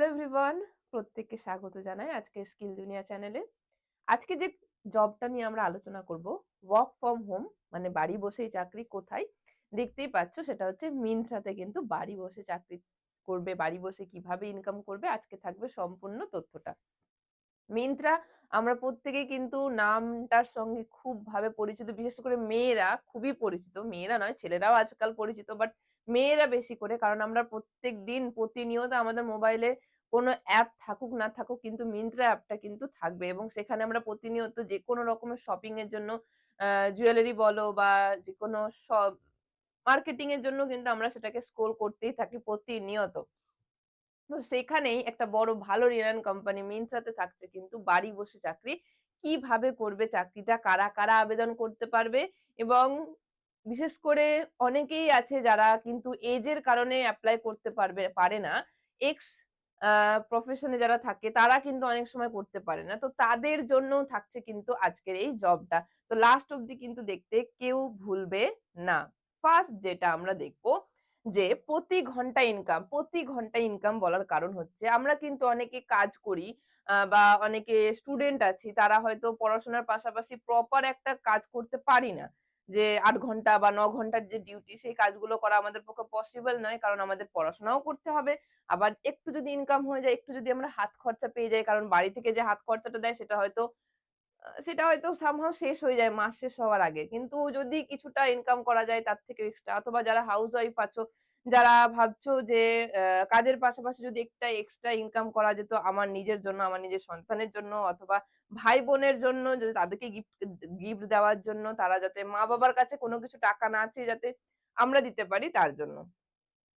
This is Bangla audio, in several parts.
হ্যালো এভরিওয়ান, প্রত্যেককে স্বাগত জানাই আজকে স্কিল দুনিয়া চ্যানেলে। আজকে যে জবটা নিয়ে আমরা আলোচনা করব ওয়ার্ক ফ্রম হোম মানে বাড়ি বসেই চাকরি কোথায়, দেখতেই পাচ্ছ সেটা হচ্ছে মিন্ত্রাতে কিন্তু বাড়ি বসে চাকরি করবে, বাড়ি বসে কীভাবে ইনকাম করবে, আজকে থাকবে সম্পূর্ণ তথ্যটা। মিন্ত্রা, আমরা প্রত্যেকেই কিন্তু নামটার সঙ্গে খুব ভাবে পরিচিত। বিশেষ করে মেয়েরা খুবই পরিচিত। মেয়েরা নয়, ছেলেরাও আজকাল পরিচিত বাট মেয়েরা বেশি করে, কারণ আমরা প্রত্যেক দিন প্রতিনিয়ত আমাদের মোবাইলে কোনো অ্যাপ থাকুক, না থাকুক কিন্তু মিন্ত্রা অ্যাপটা কিন্তু থাকবে। এবং সেখানে আমরা প্রতিনিয়ত যে কোনো রকমের শপিং এর জন্য জুয়েলারি বলো বা যে কোনো সব মার্কেটিং এর জন্য কিন্তু আমরা সেটাকে স্ক্রোল করতেই থাকি প্রতিনিয়ত। তো সেখানেই একটা বড় ভালো রিনাউন্ড কোম্পানি মিন্ত্রাতে থাকছে। কিন্তু বাড়ি বসে চাকরি, কীভাবে করবে চাকরিটা, কারা কারা আবেদন করতে পারবে? এবং বিশেষ করে অনেকেই আছে যারা কিন্তু এজের কারণে অ্যাপ্লাই করতে পারবে, পারে না। এক্স প্রফেশনে যারা থাকে, তারা কিন্তু অনেক সময় করতে পারে না। তো তাদের জন্য থাকছে কিন্তু আজকের এই জবটা তো লাস্ট অবধি কিন্তু দেখতে কেউ ভুলবে না। ফার্স্ট যেটা আমরা দেখব যে প্রতি ঘণ্টা ইনকাম প্রতি ঘণ্টা ইনকাম বলার কারণ হচ্ছে আমরা কিন্তু অনেকে কাজ করি বা অনেকে স্টুডেন্ট আছি, তারা হয়তো পড়াশোনার পাশাপাশি প্রপার একটা কাজ করতে পারি না। যে আট ঘণ্টা বা ন ঘণ্টার যে ডিউটি সেই কাজগুলো করা আমাদের পক্ষে পসিবল নয়, কারণ আমাদের পড়াশোনাও করতে হবে। আবার একটু যদি ইনকাম হয়ে যায়, একটু যদি আমরা হাত খরচা পেয়ে যাই, কারণ বাড়ি থেকে যে হাত খরচাটা দেয়, সেটা হয়তো সেটা হয়তো সামহাও শেষ হয়ে যায় মাস শেষ হওয়ার আগে। কিন্তু যদি কিছুটা ইনকাম করা যায় তার থেকে এক্সট্রা অথবা যারা হাউস ওয়াইফ আছো, যারা ভাবছ যে কাজের পাশাপাশি যদি একটা এক্সট্রা ইনকাম করা যেত আমার নিজের জন্য, আমার নিজের সন্তানের জন্য অথবা ভাই-বোনের জন্য যদি তাদেরকে গিফট গিফট দেওয়ার জন্য তারা যাতে মা-বাবার কাছে কোনো কিছু টাকা না চেয়ে যাতে আমরা দিতে পারি তার জন্য।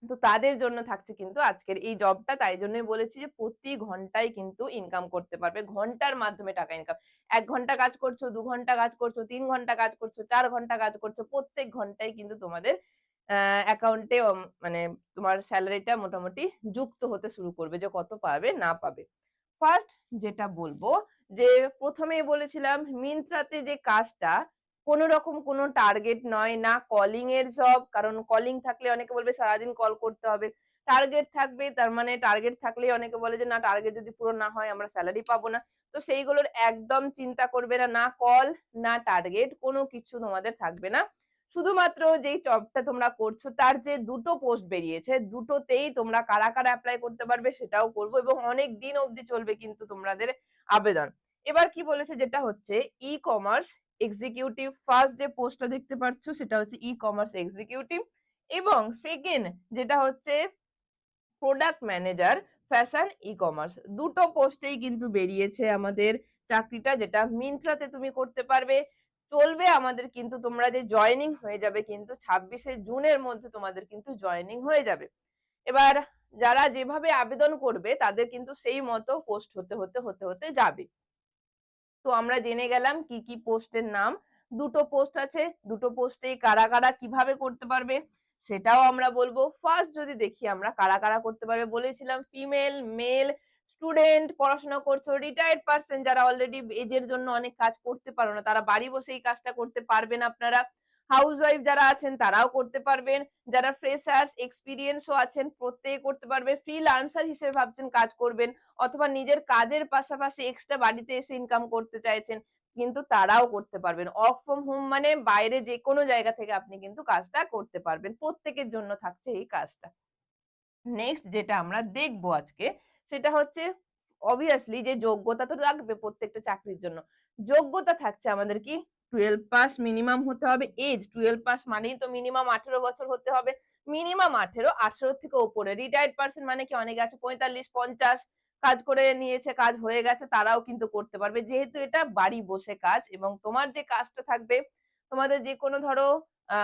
তো তাদের জন্য থাকছে কিন্তু আজকের এই জবটা তাই জন্যই বলেছি যে, প্রতি ঘন্টায় কিন্তু ইনকাম করতে পারবে। ঘণ্টার মাধ্যমে টাকা ইনকাম এক ঘণ্টা কাজ করছ, দু ঘণ্টা কাজ করছ, তিন ঘণ্টা কাজ করছ, চার ঘণ্টা কাজ করছ, প্রত্যেক ঘন্টায় কিন্তু তোমাদের অ্যাকাউন্টে মানে তোমার স্যালারিটা মোটামুটি যুক্ত হতে শুরু করবে যে, কত পাবে, না পাবে। ফার্স্ট যেটা বলব, যে প্রথমেই বলেছিলাম মিন্ত্রাতে যে কাজটা কোন রকম কোনো টার্গেট নয়, না কলিং এর জব কারণ কলিং থাকলে অনেকে বলবে সারাদিন কল করতে হবে। টার্গেট থাকবে, তার মানে টার্গেট থাকলে অনেকে বলে যে, না টার্গেট যদি পুরো না হয়, আমরা স্যালারি পাবো না। তো সেইগুলোর একদম চিন্তা করবে না না কল না টার্গেট কোনো কিছু তোমাদের থাকবে না। শুধুমাত্র যেই জবটা তোমরা করছ, তার যে দুটো পোস্ট বেরিয়েছে, দুটোতেই তোমরা কারা কারা অ্যাপ্লাই করতে পারবে সেটাও করব এবং অনেক দিন অবধি চলবে কিন্তু তোমাদের আবেদন। এবার কি বলেছে, যেটা হচ্ছে ই কমার্স এক্সিকিউটিভ ফার্স্ট যে পোস্টটা দেখতে পাচ্ছ সেটা হচ্ছে ই কমার্স এক্সিকিউটিভ এবং সেকেন্ড যেটা হচ্ছে product manager fashion e commerce দুটো পোস্টেই কিন্তু বেরিয়েছে আমাদের চাকরিটা যেটা মিন্ত্রাতে তুমি করতে পারবে। চলবে আমাদের কিন্তু তোমরা যে জয়নিং হয়ে যাবে কিন্তু ছাব্বিশে জুনের মধ্যে তোমাদের কিন্তু জয়নিং হয়ে যাবে। এবার যারা যেভাবে আবেদন করবে তাদের কিন্তু সেই মতো পোস্ট হতে হতে হতে হতে যাবে। তো আমরা জেনে গেলাম কি কি পোস্টের নাম। দুটো পোস্ট আছে, দুটো পোস্টে কারা কারা কীভাবে করতে পারবে সেটাও আমরা বলব। ফার্স্ট যদি দেখি আমরা কারা কারা করতে পারবে, বলেছিলাম ফিমেল মেল স্টুডেন্ট পড়াশোনা করছ রিটায়ার্ড পার্সন যারা অলরেডি এজের জন্য অনেক কাজ করতে পারো না, তারা বাড়ি বসে এই কাজটা করতে পারবেন আপনারা। হাউসওয়াইফ যারা আছেন, তারাও করতে পারবেন। যারা ফ্রেশার্স এক্সপিরিয়েন্সও আছেন, প্রত্যেকে করতে পারবে। ফ্রিল্যান্সার হিসেবে ভাবছেন কাজ করবেন, অথবা নিজের কাজের পাশাপাশি এক্সট্রা বাড়িতে এসে ইনকাম করতে চাইছেন, কিন্তু তারাও করতে পারবেন। অফ ফ্রম হোম মানে বাইরে যে কোনো জায়গা থেকে আপনি কিন্তু কাজটা করতে পারবেন। প্রত্যেকের জন্য থাকছে এই কাজটা। নেক্সট যেটা আমরা দেখব আজকে, সেটা হচ্ছে অবভিয়াসলি যে যোগ্যতা তো লাগবে প্রত্যেকটা চাকরির জন্য। যোগ্যতা থাকছে আমাদের কি? টুয়েলভ পাস মিনিমাম হতে হবে এজ টুয়েলভ পাস মানেই তো মিনিমাম আঠেরো বছর হতে হবে। মিনিমাম আঠেরো আঠেরো থেকে ওপরে রিটায়ার্ড পার্সন মানে কি অনেক আছে, পঁয়তাল্লিশ, পঞ্চাশ কাজ করে নিয়েছে, কাজ হয়ে গেছে, তারাও কিন্তু করতে পারবে। যেহেতু এটা বাড়ি বসে কাজ এবং তোমার যে কাজটা থাকবে, তোমাদের যে কোনো ধরো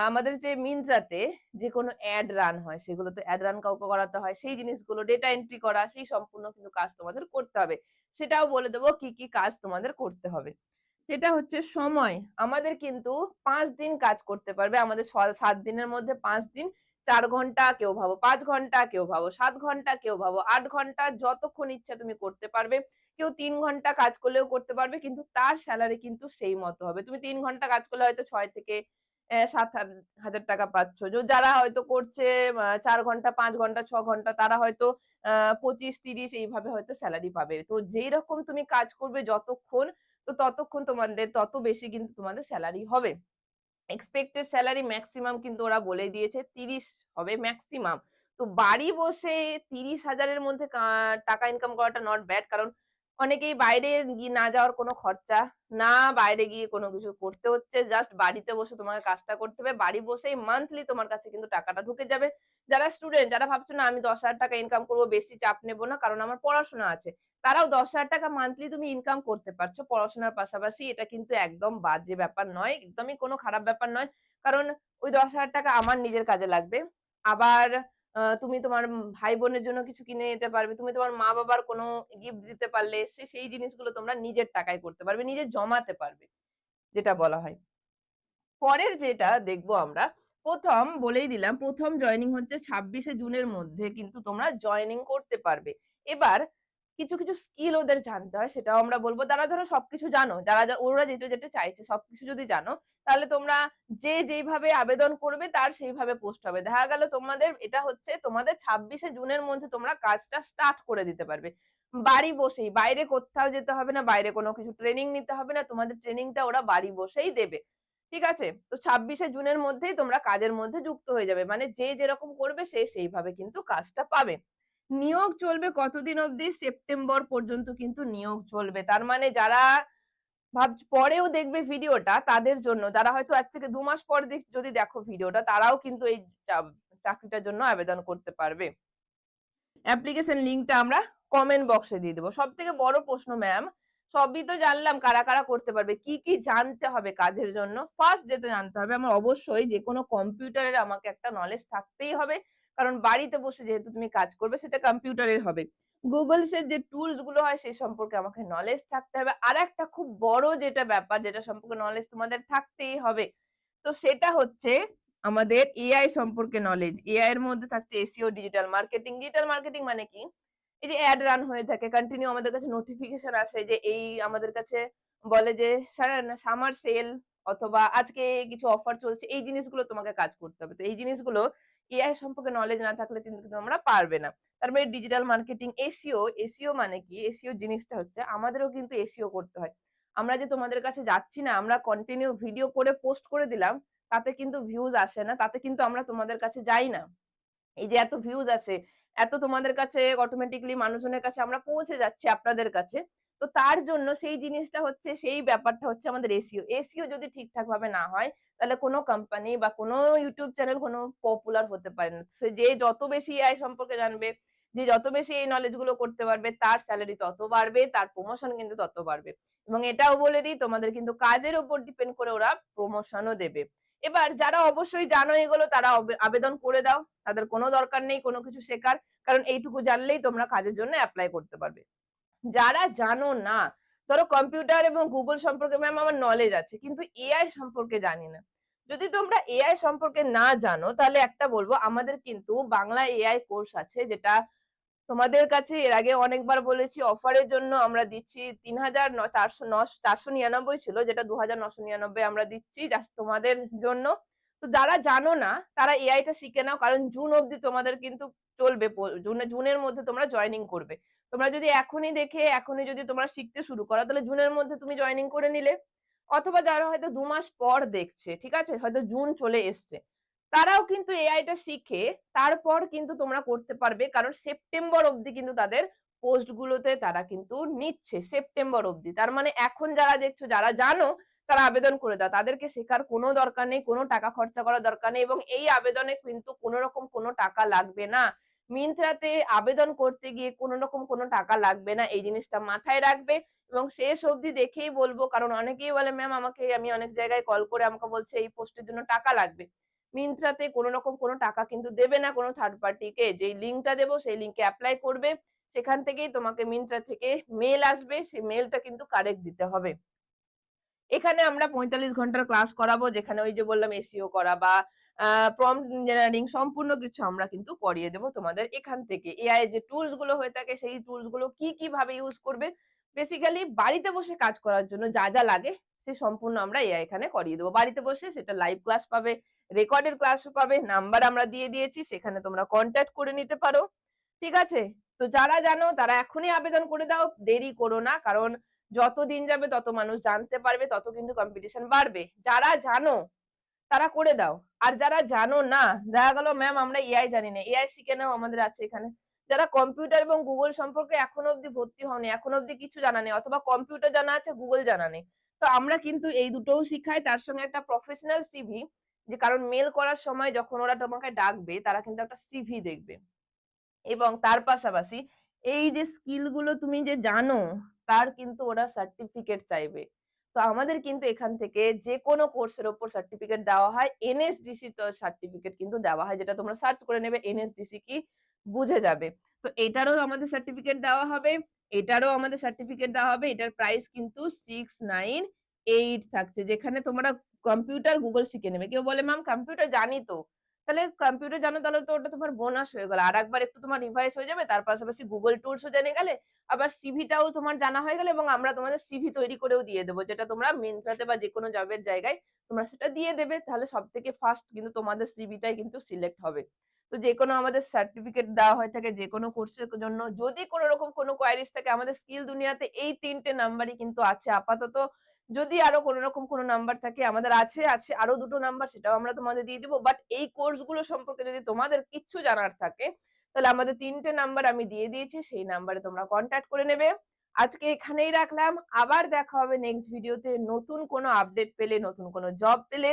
আমাদের যে মিন্ত্রাতে যে কোনো অ্যাড রান হয় সেগুলো তো অ্যাড রান কাউকে করাতে হয়, সেই জিনিসগুলো ডেটা এন্ট্রি করা, সেই সম্পূর্ণ কিন্তু কাজ তোমাদের করতে হবে। সেটাও বলে দেবো কি কি কাজ তোমাদের করতে হবে। সেটা হচ্ছে সময়। আমাদের কিন্তু পাঁচ দিন কাজ করতে পারবে। আমাদের সাত দিনের মধ্যে পাঁচ দিন, চার ঘণ্টা কেউ ভাবো, পাঁচ ঘণ্টা কেউ ভাবো, সাত ঘণ্টা কেউ ভাবো, আট ঘণ্টা যতক্ষণ ইচ্ছা তুমি করতে পারবে। কেউ তিন ঘণ্টা কাজ করলেও করতে পারবে, কিন্তু তার স্যালারি কিন্তু সেই মতো হবে। তুমি তিন ঘণ্টা কাজ করলে হয়তো ছয় থেকে সাত হাজার টাকা পাচ্ছ। যারা হয়তো করছে চার ঘণ্টা, পাঁচ ঘণ্টা, ছ ঘণ্টা, তারা হয়তো পঁচিশ, তিরিশ এইভাবে হয়তো স্যালারি পাবে। তো যেই রকম তুমি কাজ করবে, যতক্ষণ তো ততক্ষণ তোমাদের, তত বেশি কিন্তু তোমাদের স্যালারি হবে। এক্সপেক্টেড স্যালারি ম্যাক্সিমাম কিন্তু ওরা বলে দিয়েছে, তিরিশ হবে ম্যাক্সিমাম তো বাড়ি বসে তিরিশ হাজারের মধ্যে টাকা ইনকাম করাটা নট ব্যাড কারণ অনেকেই বাইরে গিয়ে না যাওয়ার কোনো খরচা, না বাইরে গিয়ে কোনো কিছু করতে হচ্ছে জাস্ট বাড়িতে বসে তোমাকে কাজটা করতে হবে। বাড়ি বসেই মান্থলি তোমার কাছে কিন্তু টাকাটা ঢুকে যাবে। যারা স্টুডেন্ট যারা ভাবছ না আমি দশ হাজার টাকা ইনকাম করব, বেশি চাপ নেব না, কারণ আমার পড়াশোনা আছে। তারাও দশ হাজার টাকা মান্থলি তুমি ইনকাম করতে পারছ। পড়াশোনার পাশাপাশি এটা কিন্তু একদম বাজে ব্যাপার নয়, একদমই কোনো খারাপ ব্যাপার নয়। কারণ ওই দশ হাজার টাকা আমার নিজের কাজে লাগবে। আবার তুমি তোমার ভাই বোনের জন্য কিছু কিনে নিতে পারবে। তুমি তোমার মা বাবার কোনো গিফট দিতে পারলে সে, সেই জিনিসগুলো তোমরা নিজের টাকায় করতে পারবে, নিজে জমাতে পারবে, যেটা বলা হয়। পরের যেটা দেখব আমরা, প্রথম বলেই দিলাম, প্রথম জয়নিং হচ্ছে ছাব্বিশে জুনের মধ্যে কিন্তু তোমরা জয়নিং করতে পারবে। এবার কিছু কিছু স্কিল ওদের জানতে হয়, সেটাও আমরা বলব। তারা ধরো সবকিছু জানো, যারা ওরা যেটা যেটা চাইছে, সবকিছু যদি জানো, তাহলে তোমরা যে যেইভাবে আবেদন করবে, তার সেইভাবে পোস্ট হবে। দেখা গেল তোমাদের, এটা হচ্ছে তোমাদের ছাব্বিশে জুনের মধ্যে তোমরা কাজটা স্টার্ট করে দিতে পারবে। বাড়ি বসেই, বাইরে কোথাও যেতে হবে না, বাইরে কোনো কিছু ট্রেনিং নিতে হবে না, তোমাদের ট্রেনিংটা ওরা বাড়ি বসেই দেবে। ঠিক আছে? তো ছাব্বিশে জুনের মধ্যেই তোমরা কাজের মধ্যে যুক্ত হয়ে যাবে। মানে যে যেরকম করবে, সে সেইভাবে কিন্তু কাজটা পাবে। নিয়োগ চলবে কতদিন অবধি? সেপ্টেম্বর পর্যন্ত কিন্তু নিয়োগ চলবে। তার মানে যারা ভাব, পরেও দেখবে ভিডিওটা তাদের জন্য, যারা হয়তো আজ থেকে দু মাস পর যদি দেখো ভিডিওটা, তারাও কিন্তু এই চাকরিটার জন্য আবেদন করতে পারবে। অ্যাপ্লিকেশন লিঙ্কটা আমরা কমেন্ট বক্সে দিয়ে দেবো। সব থেকে বড় প্রশ্ন ম্যাম সবই তো জানলাম কারা কারা করতে পারবে, কি কি জানতে হবে কাজের জন্য। ফার্স্ট যেটা জানতে হবে, আমার অবশ্যই যে কোনো কম্পিউটারের আমাকে একটা নলেজ থাকতেই হবে। কারণ বাড়িতে বসে যেহেতু তুমি কাজ করবে, সেটা কম্পিউটারের হবে। গুগলস এর যে টুলসগুলো হয় সেই সম্পর্কে আমাকে নলেজ থাকতে হবে। আর একটা খুব বড় যেটা ব্যাপার, যেটা সম্পর্কে নলেজ তোমাদের থাকতেই হবে, তো সেটা হচ্ছে আমাদের এআই সম্পর্কে নলেজ এআই এর মধ্যে থাকছে SEO digital marketing digital marketing মানে কি? এই যে অ্যাড রান হয়ে থাকে কন্টিনিউ আমাদের কাছে নোটিফিকেশন আসে যে এই আমাদের কাছে বলে যে সামার সেল অথবা আজকে কিছু অফার চলছে। এই জিনিসগুলো তোমাকে কাজ করতে হবে। তো এই জিনিসগুলো এআই সম্পর্কে নলেজ না থাকলে কিন্তু তোমরা পারবে না। তার মানে ডিজিটাল মার্কেটিং এসিও এসিও মানে কি? এসিও জিনিসটা হচ্ছে আমাদেরও কিন্তু এসিও করতে হয়। আমরা যে তোমাদের কাছে যাচ্ছি না, আমরা কন্টিনিউ ভিডিও করে পোস্ট করে দিলাম, তাতে কিন্তু ভিউজ আসে না, তাতে কিন্তু আমরা তোমাদের কাছে যাই না। এই যে এত ভিউজ আসে, এত তোমাদের কাছে অটোমেটিকলি মানুষজনের কাছে আমরা পৌঁছে যাচ্ছি আপনাদের কাছে তো তার জন্য সেই জিনিসটা হচ্ছে, সেই ব্যাপারটা হচ্ছে আমাদের এসিও এসিও যদি ঠিকঠাক ভাবে না হয়, তাহলে কোনো কোম্পানি বা কোনো ইউটিউব চ্যানেল কোনো পপুলার হতে পারে না। সে যে যত বেশি এআই সম্পর্কে জানবে, যে যত বেশি এই নলেজগুলো করতে পারবে, তার স্যালারি তত বাড়বে, তার প্রমোশন কিন্তু তত বাড়বে। এবং এটাও বলে দিই, তোমাদের কিন্তু কাজের উপর ডিপেন্ড করে ওরা প্রমোশনও দেবে। এবার যারা অবশ্যই জানো এগুলো, তারা আবেদন করে দাও। তাদের কোনো দরকার নেই কোনো কিছু শেখার। কারণ এইটুকু জানলেই তোমরা কাজের জন্য অ্যাপ্লাই করতে পারবে। যারা জানো না, ধরো কম্পিউটার এবং গুগল সম্পর্কে ম্যাম আমার নলেজ আছে, কিন্তু এআই সম্পর্কে জানি না। যদি তোমরা এআই সম্পর্কে না জানো, তাহলে একটা বলব, আমাদের কিন্তু বাংলা এআই কোর্স আছে, যেটা তোমাদের কাছে এর আগে অনেকবার বলেছি অফারের জন্য আমরা দিচ্ছি তিন হাজার চারশো চারশো নিরানব্বই ছিল, যেটা দু হাজার নশো নিরানব্বই আমরা দিচ্ছি তোমাদের জন্য। তো যারা জানো না, তারা এআইটা শিখে নাও, কারণ জুন অবধি তোমাদের কিন্তু চলবে জুনের মধ্যে তোমরা জয়নিং করবে। তোমরা যদি এখনই দেখে, এখনই যদি তোমরা শিখতে শুরু করো, তাহলে জুনের মধ্যে তুমি জয়নিং করে নিলে। অথবা যারা হয়তো দু মাস পর দেখছে, ঠিক আছে? হয়তো জুন চলে এসছে। তারাও কিন্তু এআইটা শিখে, তারপর কিন্তু তোমরা করতে পারবে, কারণ সেপ্টেম্বর অবধি কিন্তু তাদের পোস্ট গুলোতে তারা কিন্তু নিচ্ছে, সেপ্টেম্বর অবধি। তার মানে এখন যারা দেখছ, যারা জানো তারা আবেদন করে দাও। তাদেরকে শেখার কোনো দরকার নেই, কোনো টাকা খরচা করার দরকার নেই এবং এই আবেদনে কিন্তু কোনো রকম কোনো টাকা লাগবে না। মিন্ত্রাতে আবেদন করতে গিয়ে কোনো রকম কোনো টাকা লাগবে না, এই জিনিসটা মাথায় রাখবে এবং শেষ অবধি দেখেই বলব, কারণ অনেকেই বলে, ম্যাম, আমাকে আমি অনেক জায়গায় কল করে আমাকে বলছে এই পোস্টের জন্য টাকা লাগবে। মিন্ত্রাতে কোনো রকম কোনো টাকা কিন্তু দেবে না কোনো থার্ড পার্টিকে যেই লিঙ্কটা দেবো সেই লিঙ্কে অ্যাপ্লাই করবে। সেখান থেকেই তোমাকে মিন্ত্রা থেকে মেল আসবে। সেই মেলটা কিন্তু কারেক্ট দিতে হবে। এখানে আমরা পঁয়তাল্লিশ ঘণ্টার ক্লাস করাবো, যেখানে ওই যে বললাম এসিও করা বা প্রম ইঞ্জিনিয়ারিং সম্পূর্ণ কিছু আমরা কিন্তু করিয়ে দেবো তোমাদের এখান থেকে। এআই যে টুলসগুলো হয়ে থাকে, সেই টুলসগুলো কি কীভাবে ইউজ করবে? বেসিক্যালি বাড়িতে বসে কাজ করার জন্য যা যা লাগে, সে সম্পূর্ণ আমরা এআই এখানে করিয়ে দেবো। বাড়িতে বসে সেটা লাইভ ক্লাস পাবে রেকর্ডের ক্লাসও পাবে নাম্বার আমরা দিয়ে দিয়েছি, সেখানে তোমরা কন্ট্যাক্ট করে নিতে পারো। ঠিক আছে? তো যারা জানো, তারা এখনই আবেদন করে দাও। দেরি করো না, কারণ যত দিন যাবে তত মানুষ জানতে পারবে, তত কিন্তু কম্পিটিশন বাড়বে। যারা জানো, তারা করে দাও। আর যারা জানো না, দেখা গেল ম্যাম আমরা এআই জানি না। এআই শিখে নাও আমাদের আছে এখানে। যারা কম্পিউটার এবং গুগল সম্পর্কে এখনও অব্দি ভর্তি হওনি, এখনও অব্দি কিছু জানা নেই, অথবা কম্পিউটার জানা আছে গুগল জানা নেই। তো আমরা কিন্তু এই দুটোও শিখাই, তার সঙ্গে একটা প্রফেশনাল সিভি যে কারণ মেল করার সময় যখন ওরা তোমাকে ডাকবে, তারা কিন্তু একটা সিভি দেখবে। এবং তার পাশাপাশি এই যে স্কিলগুলো তুমি যে জানো তার কিন্তু ওরা সার্টিফিকেট চাইবে। তো আমাদের কিন্তু এখান থেকে যে কোনো কোর্সের ওপর সার্টিফিকেট দেওয়া হয়। এনএসডিসি তো সার্টিফিকেট কিন্তু দেওয়া হয়, যেটা তোমরা সার্চ করে নেবে এনএসডিসি কি বুঝে যাবে। তো এটারও আমাদের সার্টিফিকেট দেওয়া হবে, এটারও আমাদের সার্টিফিকেট দেওয়া হবে, এটার প্রাইস কিন্তু সিক্স নাইন এইট থাকছে, যেখানে তোমরা কম্পিউটার গুগল শিখে নেবে। কেউ বলে ম্যাম কম্পিউটার জানি তো। তাহলে কম্পিউটার জানো তাহলে তো ওটা তোমার বোনাস হয়ে গেল। আর একবার একটু তোমার রিভাইস হয়ে যাবে, তার পাশাপাশি গুগল টুলসও জেনে গেলে, আবার সিভিটাও তোমার জানা হয়ে গেলে এবং আমরা তোমাদের সিভি তৈরি করেও দিয়ে দেবো, যেটা তোমরা মিন্ত্রাতে বা যে কোনো জবের জায়গায় তোমরা সেটা দিয়ে দেবে। তাহলে সব থেকে ফার্স্ট কিন্তু তোমাদের সিভিটাই কিন্তু সিলেক্ট হবে। তো যে কোনো আমাদের সার্টিফিকেট দেওয়া হয়ে থাকে যে কোনো কোর্সের জন্য। যদি কোনো রকম কোনো কোয়ারিজ থাকে, আমাদের স্কিল দুনিয়াতে এই তিনটে নাম্বারই কিন্তু আছে। আপাতত যদি আরও কোনো রকম কোনো নাম্বার থাকে, আমাদের আছে আছে আরও দুটো নাম্বার সেটাও আমরা তোমাদের দিয়ে দিব। বাট এই কোর্সগুলো সম্পর্কে যদি তোমাদের কিচ্ছু জানার থাকে, তাহলে আমাদের তিনটে নাম্বার আমি দিয়ে দিয়েছি, সেই নাম্বারে তোমরা কন্ট্যাক্ট করে নেবে। আজকে এখানেই রাখলাম। আবার দেখা হবে নেক্সট ভিডিওতে নতুন কোনো আপডেট পেলে, নতুন কোনো জব পেলে,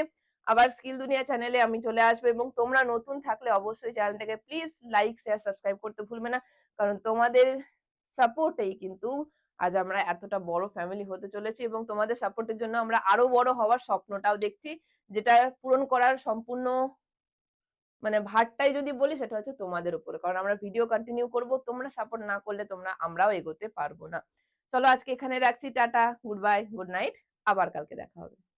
আবার স্কিল দুনিয়া চ্যানেলে আমি চলে আসব। এবং তোমরা নতুন থাকলে অবশ্যই চ্যানেলটাকে প্লিজ লাইক শেয়ার সাবস্ক্রাইব করতে ভুলবে না। কারণ তোমাদের সাপোর্টেই কিন্তু আজ আমরা এতটা বড় ফ্যামিলি হতে চলেছি এবং তোমাদের সাপোর্টের জন্য আমরা আরও বড় হওয়ার স্বপ্নটাও দেখছি। যেটা পূরণ করার সম্পূর্ণ মানে ভারটাই যদি বলি, সেটা হচ্ছে তোমাদের উপরে। কারণ আমরা ভিডিও কন্টিনিউ করব, তোমরা সাপোর্ট না করলে তোমরা, আমরাও এগোতে পারব না। চলো আজকে এখানে রাখছি, tata goodbye good night আবার কালকে দেখা হবে।